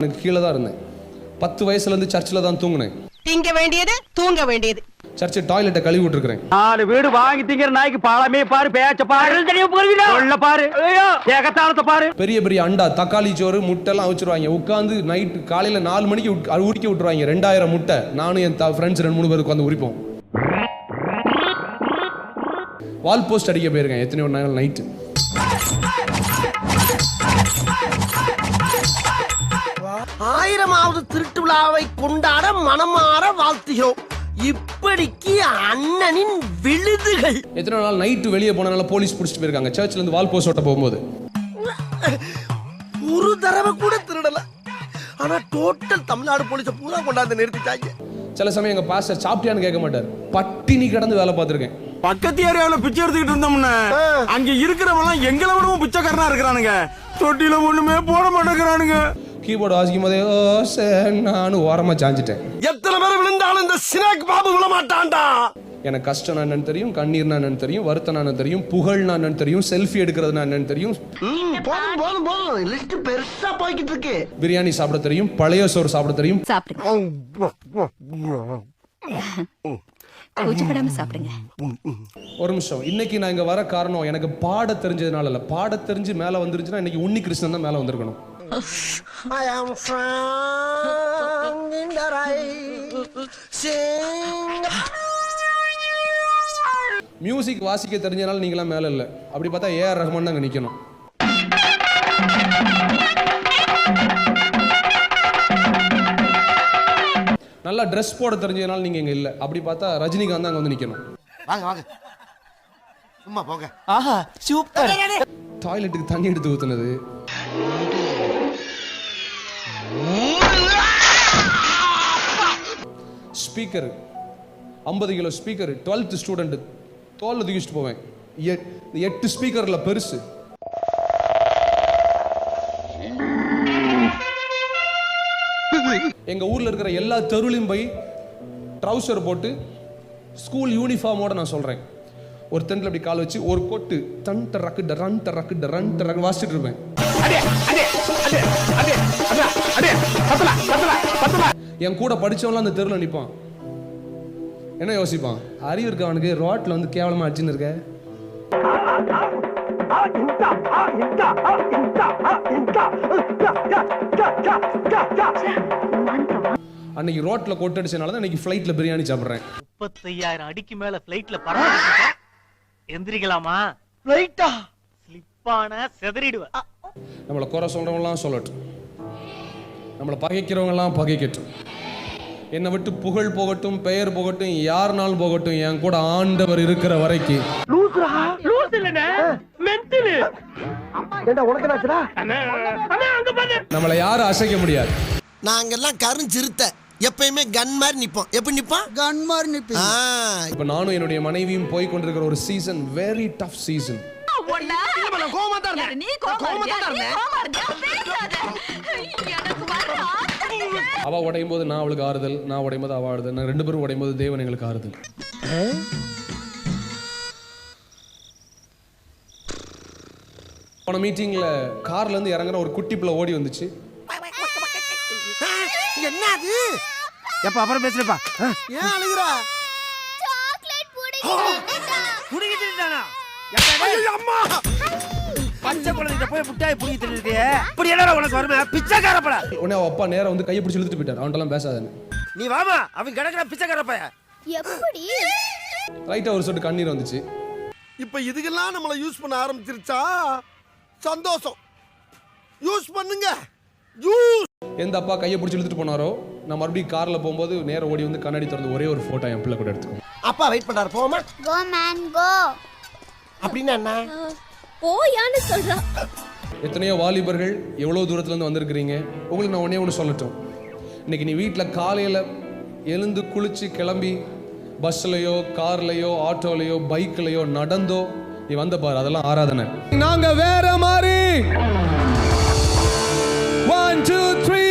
எனக்கு கீழே தான் இருந்தேன். பத்து வயசுலேருந்து சர்ச்சில் தான் தூங்கினேன். திங்க வேண்டியது தூங்க வேண்டியது. சர்ச்சு டாய்லெட்டை கழுவி விட்டுருக்கிறேன். நாலு வீடு வாங்கி திங்கிற நாய்க்கு பாலமே பாரு பேச்ச பாரு. சொல்ல பாரு. ஏகத்தாளத்தை பாரு. பெரிய பெரிய அண்டா தக்காளி சோறு முட்டைலாம் வச்சிருவாங்க உட்காந்து நைட்டு காலையில் நாலு மணிக்கு உரிக்க விட்டுருவாங்க. ரெண்டாயிரம் முட்டை. நானும் என் ஃப்ரெண்ட்ஸ் ரெண்டு மூணு பேர் உட்காந்து உரிப்போம். வால் போஸ்ட் அடிக்க போயிருக்கேன். எத்தனையோ நாள் நைட்டு ஆயிரமாவது திருட்டு விழாவை கொண்டாட மனமாற வாழ்த்துகிறோம். இப்படிக்கு அண்ணனின் விழுதுகள். எத்தனை நாள் நைட்டு வெளியே போனனால போலீஸ் பிடிச்சிட்டு போயிருக்காங்க. சர்ச்ல இருந்து வால் போஸ்ட் ஓட்ட போகும்போது. ஒரு தடவை கூட திருடல. ஆனா டோட்டல் தமிழ்நாடு போலீஸ பூரா கொண்டாந்து நிறுத்திட்டாங்க. சில சமயம் எங்க பாஸ்டர் சாப்பிட்டியான்னு கேட்க மாட்டார். பட்டினி கிடந்து வேலை பார்த்துருக்கேன். பக்கத்து ஏரியாவுல பிச்சை எடுத்துக்கிட்டு இருந்தோம்னு அங்க இருக்கிறவங்க எங்களை விடவும் பிச்சைக்காரனா இருக்கிறானுங்க. தொட்டில ஒண்ணுமே போட மாட்டேங்கிறானுங்க. கீபோர்டு வாசிக்கும் போதே ஓ சார் நானும் ஓரமா சாஞ்சிட்டேன். எத்தனை பேர் விழுந்தாலும் இந்த சினாக் பாபு விழ மாட்டான்டா. எனக்கு கஷ்டம் என்னன்னு தெரியும் கண்ணீர்னா என்னன்னு தெரியும் வருத்தம் என்னன்னு தெரியும் புகழ்னா என்னன்னு தெரியும் செல்ஃபி எடுக்கிறதுனா என்னன்னு தெரியும். போதும் போதும் போதும். லிஸ்ட் பெருசா போய்கிட்டு இருக்கு. பிரியாணி சாப்பிட தெரியும் பழைய சோறு சாப்பிட தெரியும். கூச்சப்படாம சாப்பிடுங்க. ஒரு நிமிஷம். இன்னைக்கு நான் இங்க வர காரணம் எனக்கு பாட தெரிஞ்சதுனால இல்ல. பாட தெரிஞ்சு மேல வந்துருச்சுன்னா இன்னைக்கு உன்னி கிருஷ்ணன் தான் மேல வந்திருக்கணும். I am strong in the right. Sing. Music வாசிக்க தெரிஞ்சனால நீங்களாம் மேல இல்ல. அப்படி பார்த்தா ஏஆர் ரஹ்மான் தான் அங்க நிக்கணும். நல்லா ட்ரெஸ் போட தெரிஞ்சதுனால நீங்க இங்க இல்ல. அப்படி பார்த்தா ரஜினிகாந்த் தான் அங்க வந்து நிக்கணும். வாங்க வாங்க. சும்மா போங்க. ஆஹா சூப்பர். டாய்லெட்டுக்கு தண்ணி எடுத்து ஊத்துனது. ஸ்பீக்கர் ஐம்பது கிலோ ஸ்பீக்கர் டுவெல்த் ஸ்டூடெண்ட் தோல்ல தூக்கிட்டு போவேன். எட்டு ஸ்பீக்கர்ல பெருசு. எங்க ஊர்ல இருக்கிற எல்லா தெருளையும் போய் ட்ரௌசர் போட்டு ஸ்கூல் யூனிஃபார்மோட நான் சொல்றேன். ஒரு தென்ல அப்படி கால் வச்சு ஒரு கொட்டு தன் ரக்கு டரன் டரக்கு டரன் ரக்கு வாசிச்சுட்டு இருப்பேன். என் கூட படிச்சவன்லாம் அந்த தெருவில் நிற்பான் என்ன யோசிப்பான்? அறிவு இருக்க அவனுக்கு? ரோட்ல வந்து கேவலமா அடிச்சுன்னு இருக்க. அன்னைக்கு ரோட்ல கொட்டடிச்சனால தான் இன்னைக்கு ஃப்ளைட்ல பிரியாணி சாப்பிட்றேன். முப்பத்தையாயிரம் அடிக்கு மேல பிளைட்ல பறந்து எந்திரிக்கலாமா? ரைட்டா ஸ்லிப்பான செதறிடுவேன் நம்மளை குறை சொல்றவங்கலாம் சொல்லட்டும். நம்மளை பகைக்கிறவங்கலாம் பகைக்கட்டும். என்னை விட்டு புகழ் போகட்டும் பெயர் போகட்டும் யாருனாலும் போகட்டும் என் கூட ஆண்டவர் இருக்கிற வரைக்கும் நம்மளை யாரும் அசைக்க முடியாது. நாங்கெல்லாம் கருஞ்சிருத்த எப்பயுமே கன் மாதிரி நிப்போம். எப்படி நிப்போம்? கன் மாதிரி நிப்போம் இப்போ நானும் என்னுடைய மனைவியும் போய் கொண்டிருக்கிற ஒரு சீசன் வெரி டஃப் சீசன் நீ கோவமா இருந்தியா? நீ கோவமா இருந்தியா? பேசாத. எனக்கு வர. அவ உடையும் போது நான் அவளுக்கு ஆறுதல் நான் உடையும் போது அவ ஆறுதல். நான் ரெண்டு பேரும் உடையும் போது தேவன் எங்களுக்கு ஆறுதல். போன மீட்டிங்ல கார்ல இருந்து இறங்குற ஒரு குட்டி பிள்ளை ஓடி வந்துச்சு. என்னது? எப்ப அப்புறம் பேசுறப்பா ஏன் அழுகுறா? அம்மா! பச்சை குழந்தைகிட்ட போய் முட்டாய் புடிக்கிட்டு இருக்கியே இப்படி என்ன உனக்கு வருமே பட உடனே அப்பா நேரா வந்து கையை பிடிச்சி இழுத்துட்டு போயிட்டார். அவன்கிட்டலாம் பேசாதன்னு. நீ வாமா அவன் கிடக்குற பிச்சைக்கார பைய எப்படி? ரைட்டா ஒரு சொட்டு கண்ணீர் வந்துச்சு. இப்ப இதுக்கெல்லாம் நம்மள யூஸ் பண்ண ஆரம்பிச்சிருச்சா? சந்தோஷம். யூஸ் பண்ணுங்க. யூஸ் எந்த அப்பா கையை பிடிச்சி இழுத்துட்டு போனாரோ நான் மறுபடியும் கார்ல போகும்போது நேரா ஓடி வந்து கண்ணாடி திறந்து ஒரே ஒரு போட்டோ என் பிள்ளை கூட எடுத்துக்கோ. அப்பா வெயிட் பண்றாரு. போமா கோ மேன் கோ அப்படின்னா என்ன? போயான்னு சொல்றா. எத்தனையோ வாலிபர்கள் எவ்வளோ தூரத்துலேருந்து வந்திருக்கிறீங்க? உங்களுக்கு நான் ஒன்றே ஒன்று சொல்லட்டும். இன்னைக்கு நீ வீட்டில் காலையில் எழுந்து குளிச்சு கிளம்பி பஸ்லையோ கார்லையோ ஆட்டோலையோ பைக்லையோ நடந்தோ நீ வந்த பாரு அதெல்லாம் ஆராதனை. நாங்க வேற மாதிரி. One two three